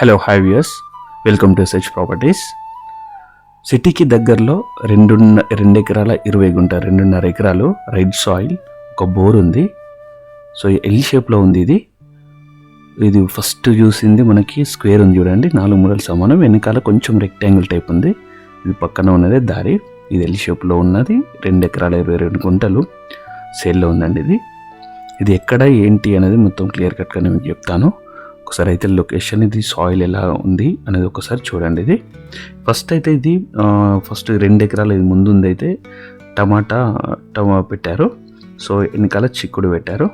Hello hi viewers welcome to such properties సిటీకి దగ్గరలో రెండు రెండు ఎకరాల ఇరవై గుంట రెండున్నర ఎకరాలు రెడ్ సాయిల్ ఒక బోర్ ఉంది. సో ఎల్ షేప్లో ఉంది ఇది. ఇది ఫస్ట్ చూసింది మనకి స్క్వేర్ ఉంది చూడండి. నాలుగు మూడల సమానం. వెనకాల కొంచెం రెక్టాంగిల్ టైప్ ఉంది. ఇది పక్కన ఉన్నదే దారి. ఇది ఎల్ షేప్లో ఉన్నది. రెండు ఎకరాల ఇరవై రెండు గుంటలు సేల్లో ఉందండి ఇది. ఇది ఎక్కడ ఏంటి అనేది మొత్తం క్లియర్ కట్గా నేను చెప్తాను. ఒకసారి అయితే లొకేషన్ ఇది సాయిల్ ఎలా ఉంది అనేది ఒకసారి చూడండి ఇది. ఫస్ట్ అయితే ఇది ఫస్ట్ రెండు ఎకరాలు ఇది ముందు ఉంది అయితే టమాటా టమా పెట్టారు. సో వెనకాల చిక్కుడు పెట్టారు.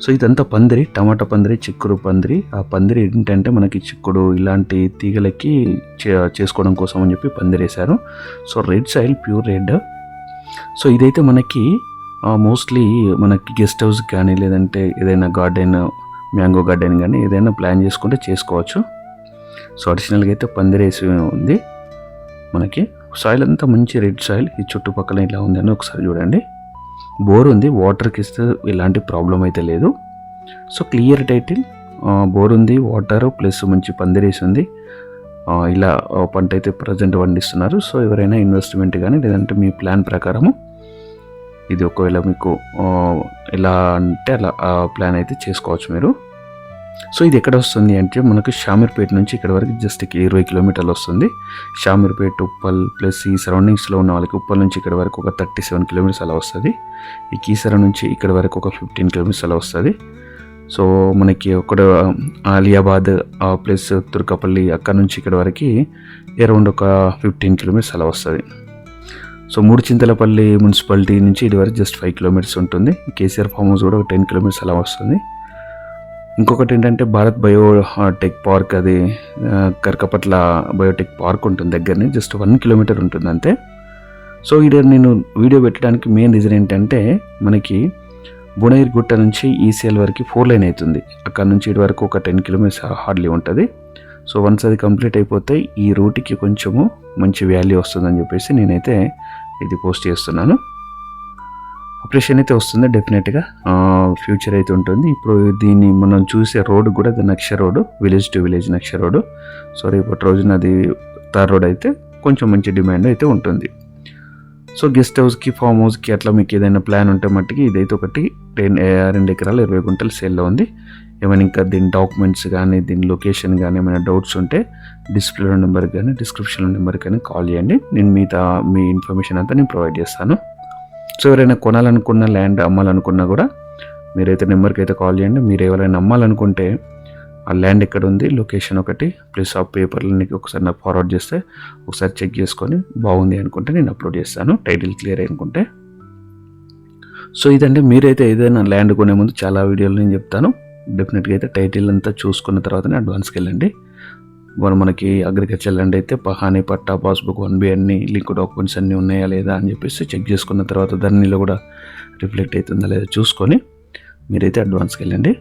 సో ఇదంతా పందిరి టమాటా పందిరి చిక్కుడు పందిరి. ఆ పందిరి ఏంటంటే మనకి చిక్కుడు ఇలాంటి తీగలకి చే- చేసుకోవడం కోసం అని చెప్పి పందిరి వేశారు. So red soil pure red so ఇదైతే మనకి మోస్ట్లీ మనకి గెస్ట్ హౌస్ కానీ లేదంటే ఏదైనా గార్డెన్ మ్యాంగో గార్డెన్ కానీ ఏదైనా ప్లాన్ చేసుకుంటే చేసుకోవచ్చు. సో అడిషనల్గా అయితే పందిరేసి ఉంది. మనకి సాయిల్ అంతా మంచి రెడ్ సాయిల్ ఈ చుట్టుపక్కల ఇలా ఉంది అని ఒకసారి చూడండి. బోర్ ఉంది వాటర్కి ఇస్తే ఎలాంటి ప్రాబ్లం అయితే లేదు. సో క్లియర్ టైటిల్ బోర్ ఉంది వాటర్ ప్లస్ మంచి పందిరేసి ఉంది. ఇలా పంట అయితే ప్రజెంట్ పండిస్తున్నారు. సో ఎవరైనా ఇన్వెస్ట్మెంట్ కానీ లేదంటే మీ ప్లాన్ ప్రకారము ఇది ఒకవేళ మీకు ఎలా అంటే అలా ప్లాన్ అయితే చేసుకోవచ్చు మీరు. సో ఇది ఎక్కడ వస్తుంది అంటే మనకు షామీర్పేట నుంచి ఇక్కడ వరకు జస్ట్ ఇరవై కిలోమీటర్లు వస్తుంది. షామీర్పేట ఉప్పల్ ప్లస్ ఈ సరౌండింగ్స్లో ఉన్న వాళ్ళకి ఉప్పల్ నుంచి ఇక్కడ వరకు ఒక థర్టీ సెవెన్ కిలోమీటర్స్ అలా వస్తుంది. ఈ కీసర నుంచి ఇక్కడ వరకు ఒక ఫిఫ్టీన్ కిలోమీటర్స్ అలా వస్తుంది. సో మనకి ఒక ఆలియాబాద్ ప్లస్ తుర్కపల్లి అక్కడ నుంచి ఇక్కడ వరకు అరౌండ్ ఒక ఫిఫ్టీన్ కిలోమీటర్స్ అలా వస్తుంది. సో మూడు చింతలపల్లి మున్సిపాలిటీ నుంచి ఇది వరకు జస్ట్ ఫైవ్ కిలోమీటర్స్ ఉంటుంది. కేసీఆర్ ఫామ్ హౌస్ కూడా ఒక టెన్ కిలోమీటర్స్ అలా వస్తుంది. ఇంకొకటి ఏంటంటే భారత్ బయో టెక్ పార్క్ అది కరకపట్ల బయోటెక్ పార్క్ ఉంటుంది దగ్గరనే జస్ట్ వన్ కిలోమీటర్ ఉంటుంది అంతే సో ఇక్కడ నేను వీడియో పెట్టడానికి మెయిన్ రీజన్ ఏంటంటే మనకి భువనగిరి గుట్ట నుంచి ఈసీఎల్ వరకు ఫోర్ లైన్ అవుతుంది. అక్కడ నుంచి ఇటు వరకు ఒక టెన్ కిలోమీటర్స్ హార్డ్లీ ఉంటుంది. సో వన్స్ అది కంప్లీట్ అయిపోతే ఈ రూట్కి కొంచెము మంచి వాల్యూ వస్తుందని చెప్పేసి నేనైతే ఇది పోస్ట్ చేస్తున్నాను. ఆపరేషన్ అయితే వస్తుంది డెఫినెట్గా ఫ్యూచర్ అయితే ఉంటుంది. ఇప్పుడు దీన్ని మనం చూసే రోడ్ కూడా అది నక్ష రోడ్డు విలేజ్ టు విలేజ్ నక్ష రోడ్డు. సో రేపటి రోజున అది తార్ రోడ్ అయితే కొంచెం మంచి డిమాండ్ అయితే ఉంటుంది. సో గెస్ట్ హౌస్కి ఫామ్ హౌస్కి అట్లా మీకు ఏదైనా ప్లాన్ ఉంటే మట్టికి ఇదైతే ఒకటి రెండు రెండు ఎకరాలు ఇరవై గుంటలు సేల్లో ఉంది. ఏమైనా ఇంకా దీని డాక్యుమెంట్స్ కానీ దీని లొకేషన్ కానీ ఏమైనా డౌట్స్ ఉంటే డిస్ప్లేలో నెంబర్ కానీ డిస్క్రిప్షన్ నెంబర్ కానీ కాల్ చేయండి. నేను మిగతా మీ ఇన్ఫర్మేషన్ అంతా నేను ప్రొవైడ్ చేస్తాను. సో ఎవరైనా కొనాలనుకున్న ల్యాండ్ అమ్మాలనుకున్నా కూడా మీరైతే నెంబర్కి అయితే కాల్ చేయండి. మీరు ఎవరైనా అమ్మాలనుకుంటే ఆ ల్యాండ్ ఎక్కడ ఉంది లొకేషన్ ఒకటి ప్లస్ ఆ పేపర్లన్నీ ఒకసారి నాకు ఫార్వర్డ్ చేస్తే ఒకసారి చెక్ చేసుకొని బాగుంది అనుకుంటే నేను అప్లోడ్ చేస్తాను. టైటిల్ క్లియర్ అనుకుంటే సో ఇదంటే మీరైతే ఏదైనా ల్యాండ్ కొనే ముందు చాలా వీడియోలు నేను చెప్తాను. డెఫినెట్గా అయితే టైటిల్ అంతా చూసుకున్న తర్వాతనే అడ్వాన్స్కి వెళ్ళండి. మరి మనకి అగ్రికల్చర్ ల్యాండ్ అయితే pahani patta passbook one B అన్ని లింక్ డాక్యుమెంట్స్ అన్నీ ఉన్నాయా లేదా అని చెప్పేసి చెక్ చేసుకున్న తర్వాత దానిలో కూడా రిఫ్లెక్ట్ అవుతుందా లేదా చూసుకొని మీరైతే అడ్వాన్స్కి వెళ్ళండి.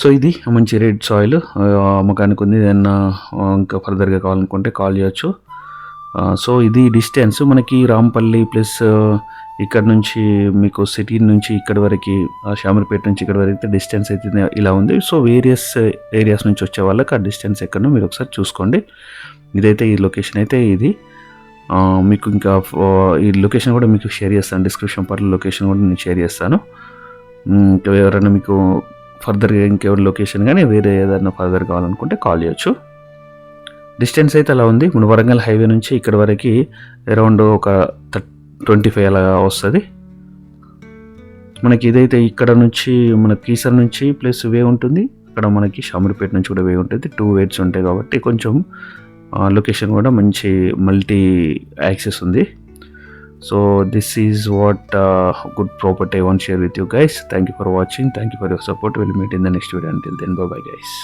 సో ఇది మంచి రెడ్ సాయిల్ అమ్మకానికి ఉంది. ఏదన్నా ఇంకా ఫర్దర్గా కావాలనుకుంటే కాల్ చేయొచ్చు. సో ఇది డిస్టెన్స్. మనకి రాంపల్లి ప్లస్ ఇక్కడ నుంచి మీకు సిటీ నుంచి ఇక్కడ వరకు ఆ షామీర్పేట నుంచి ఇక్కడ వరకు అయితే డిస్టెన్స్ అయితే ఇలా ఉంది. సో వేరియస్ ఏరియాస్ నుంచి వచ్చే వాళ్ళకి ఆ డిస్టెన్స్ ఎక్కడో మీరు ఒకసారి చూసుకోండి. ఇదైతే ఈ లొకేషన్ అయితే ఇది. మీకు ఇంకా ఈ లొకేషన్ కూడా మీకు షేర్ చేస్తాను. డిస్క్రిప్షన్ పార్ట్ లొకేషన్ కూడా నేను షేర్ చేస్తాను. ఎవరైనా మీకు ఫర్దర్గా ఇంకెవరి లొకేషన్ కానీ వేరే ఏదైనా ఫర్దర్ కావాలనుకుంటే కాల్ చేయొచ్చు. డిస్టెన్స్ అయితే అలా ఉంది. మన వరంగల్ హైవే నుంచి ఇక్కడ వరకు అరౌండ్ ఒక ట్వంటీ ఫైవ్ అలా వస్తుంది. మనకి ఇదైతే ఇక్కడ నుంచి మన కీసర్ నుంచి ప్లస్ వే ఉంటుంది. ఇక్కడ మనకి షామీర్పేట నుంచి కూడా వే ఉంటుంది. టూ వేట్స్ ఉంటాయి కాబట్టి కొంచెం లొకేషన్ కూడా మంచి మల్టీ యాక్సెస్ ఉంది. So this is what good property I want share with you guys thank you for watching thank you for your support will meet in the next video until then bye guys